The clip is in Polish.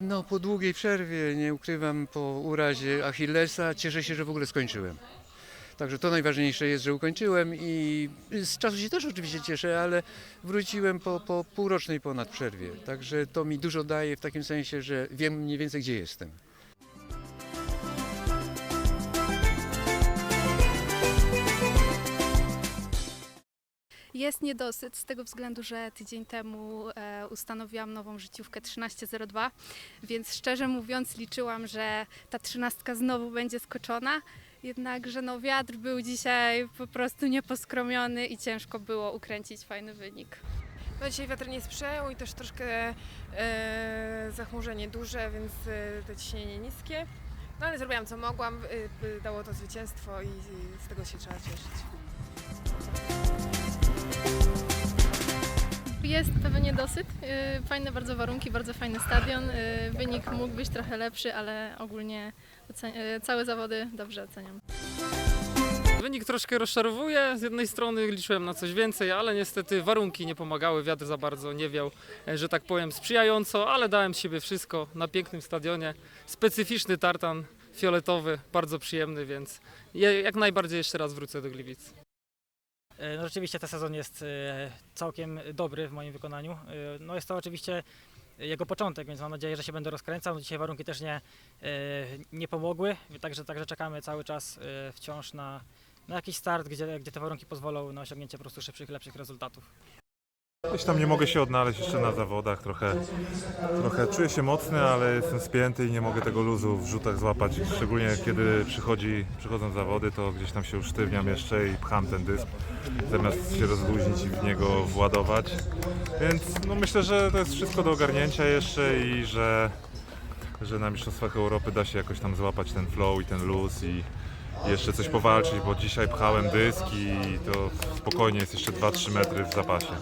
No, po długiej przerwie, nie ukrywam, po urazie Achillesa, cieszę się, że w ogóle skończyłem. Także to najważniejsze jest, że ukończyłem i z czasu się też oczywiście cieszę, ale wróciłem po, po półrocznej ponad przerwie. Także to mi dużo daje w takim sensie, że wiem mniej więcej gdzie jestem. Jest niedosyt z tego względu, że tydzień temu e, ustanowiłam nową życiówkę 1302, więc szczerze mówiąc liczyłam, że ta trzynastka znowu będzie skoczona. Jednakże no, wiatr był dzisiaj po prostu nieposkromiony i ciężko było ukręcić fajny wynik. No dzisiaj wiatr nie sprzyjał i też troszkę e, zachmurzenie duże, więc e, to ciśnienie niskie. No ale zrobiłam co mogłam, e, dało to zwycięstwo i, i z tego się trzeba cieszyć. Jest pewien niedosyt. Yy, Fajne bardzo warunki, bardzo fajny stadion. Yy, Wynik mógł być trochę lepszy, ale ogólnie yy, całe zawody dobrze oceniam. Wynik troszkę rozczarowuje. Z jednej strony liczyłem na coś więcej, ale niestety warunki nie pomagały. Wiatr za bardzo nie wiał, e, że tak powiem, sprzyjająco, ale dałem z siebie wszystko na pięknym stadionie. Specyficzny tartan fioletowy, bardzo przyjemny, więc jak najbardziej jeszcze raz wrócę do Gliwic. E, No rzeczywiście ten sezon jest e, całkiem dobry w moim wykonaniu. E, No jest to oczywiście jego początek, więc mam nadzieję, że się będę rozkręcał. No Dzisiaj warunki też nie, nie pomogły, także, także czekamy cały czas wciąż na, na jakiś start, gdzie, gdzie te warunki pozwolą na osiągnięcie po prostu szybszych, lepszych rezultatów. Gdzieś tam nie mogę się odnaleźć jeszcze na zawodach, trochę, trochę czuję się mocny, ale jestem spięty i nie mogę tego luzu w rzutach złapać. Szczególnie kiedy przychodzi, przychodzą zawody, to gdzieś tam się usztywniam jeszcze i pcham ten dysk, zamiast się rozluźnić i w niego władować. Więc no myślę, że to jest wszystko do ogarnięcia jeszcze i że, że na Mistrzostwach Europy da się jakoś tam złapać ten flow i ten luz i jeszcze coś powalczyć, bo dzisiaj pchałem dysk i to spokojnie jest jeszcze 2-3 metry w zapasie.